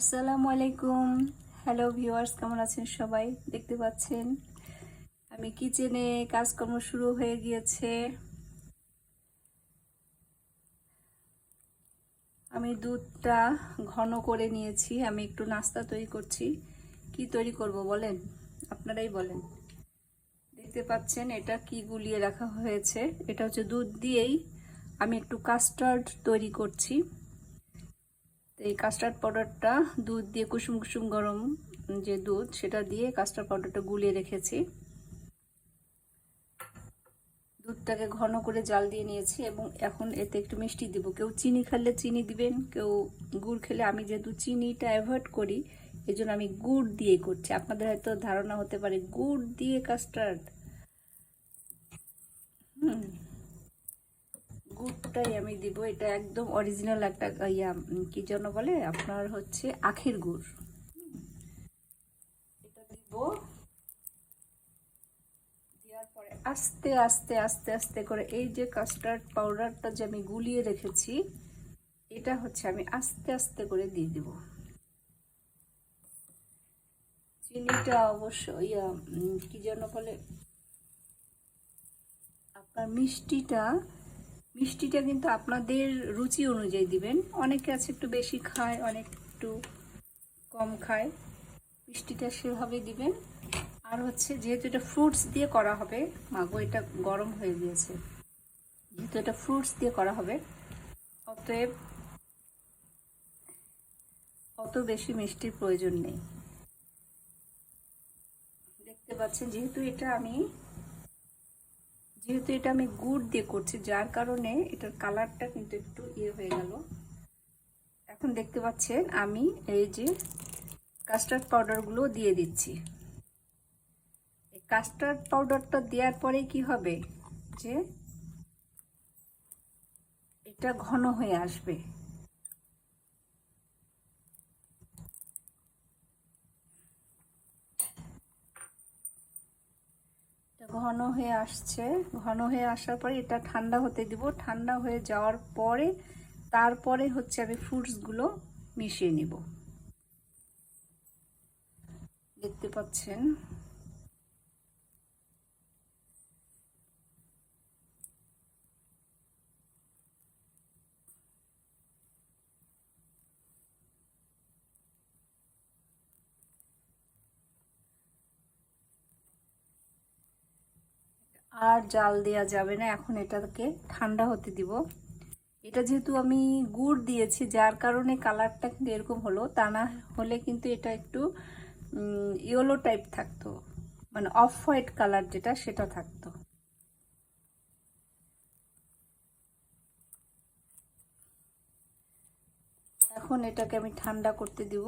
আসসালামু আলাইকুম। Hello viewers কেমন আছেন সবাই? দেখতে পাচ্ছেন? আমি কিচেনে কাজকর্ম শুরু হয়ে গিয়েছে। আমি দুধটা ঘন করে নিয়েছি। আমি একটু নাস্তা তৈরি করছি। কি তৈরি করব বলেন? আপনারাই বলেন। দেখতে পাচ্ছেন, এটা কি গুলিয়ে রাখা হয়েছে? এটা হচ্ছে দুধ দিয়েই আমি একটু কাস্টার্ড তৈরি করছি। তো এই কাস্টার্ড পাউডারটা দুধ দিয়ে কুসুম কুসুম গরম যে দুধ, সেটা দিয়ে কাস্টার্ড পাউডারটা গুলিয়ে রেখেছি। দুধটাকে ঘন করে জাল দিয়ে নিয়েছি এবং এখন এতে একটু মিষ্টি দিব। কেউ চিনি খেলে চিনি দিবেন, কেউ গুড় খেলে। আমি যেহেতু চিনিটা অ্যাভয়েড করি এই জন্য আমি গুড় দিয়ে করছি। আপনাদের হয়তো ধারণা হতে পারে, গুড় দিয়ে কাস্টার্ড হুম। গুড়টাই আমি দিব। এটা একদম অরিজিনাল একটা, ইয়া কি যেন বলে? আপনার হচ্ছে আখের গুড়। এটা দিব। দেওয়ার পরে আস্তে আস্তে আস্তে আস্তে করে এই যে কাস্টার্ড পাউডারটা যে আমি গুলিয়ে রেখেছি, এটা হচ্ছে আমি আস্তে আস্তে করে দিয়ে দিব। চিনিটা অবশ্য, ইয়া কি যেন বলে? আপনার মিষ্টিটা মিষ্টিটা কিন্তু আপনাদের রুচি অনুযায়ী দিবেন। অনেকে আছে একটু বেশি খায়, অনেক একটু কম খায়। মিষ্টিটা সেভাবে দিবেন। আর হচ্ছে যেহেতু এটা ফ্রুটস দিয়ে করা হবে, মাগো এটা গরম হয়ে গিয়েছে। যেহেতু এটা ফ্রুটস দিয়ে করা হবে, অতএব অত বেশি মিষ্টির প্রয়োজন নেই। দেখতে পাচ্ছেন, যেহেতু এটা আমি যেহেতু এটা আমি গুড় দিয়ে করছি, যার কারণে এটার কালারটা কিন্তু একটু ইয়ে হয়ে গেল। এখন দেখতে পাচ্ছেন, আমি এই যে কাস্টার্ড পাউডারগুলো দিয়ে দিচ্ছি। এই কাস্টার্ড পাউডারটা দেওয়ার পরে কি হবে? যে এটা ঘন হয়ে আসবে। ঘন হয়ে আসছে। ঘন হয়ে আসার পরে এটা ঠান্ডা হতে দিব। ঠান্ডা হয়ে যাওয়ার পরে তারপরে হচ্ছে আমি ফ্রুটসগুলো মিশিয়ে নিব। দেখতে পাচ্ছেন? আর জাল দেওয়া যাবে না, এখন এটাকে ঠান্ডা হতে দিব। এটা যেহেতু আমি গুড় দিয়েছি, যার কারণে কালারটা কিন্তু এরকম হলো, তা না হলে কিন্তু এটা একটু ইয়েলো টাইপ থাকতো। মানে অফ হোয়াইট কালার যেটা, সেটা থাকতো। এখন এটাকে আমি ঠান্ডা করতে দিব।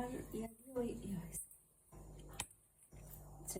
আমার ইয়া দিয়ে ওই ইয়ে হয়েছে আচ্ছা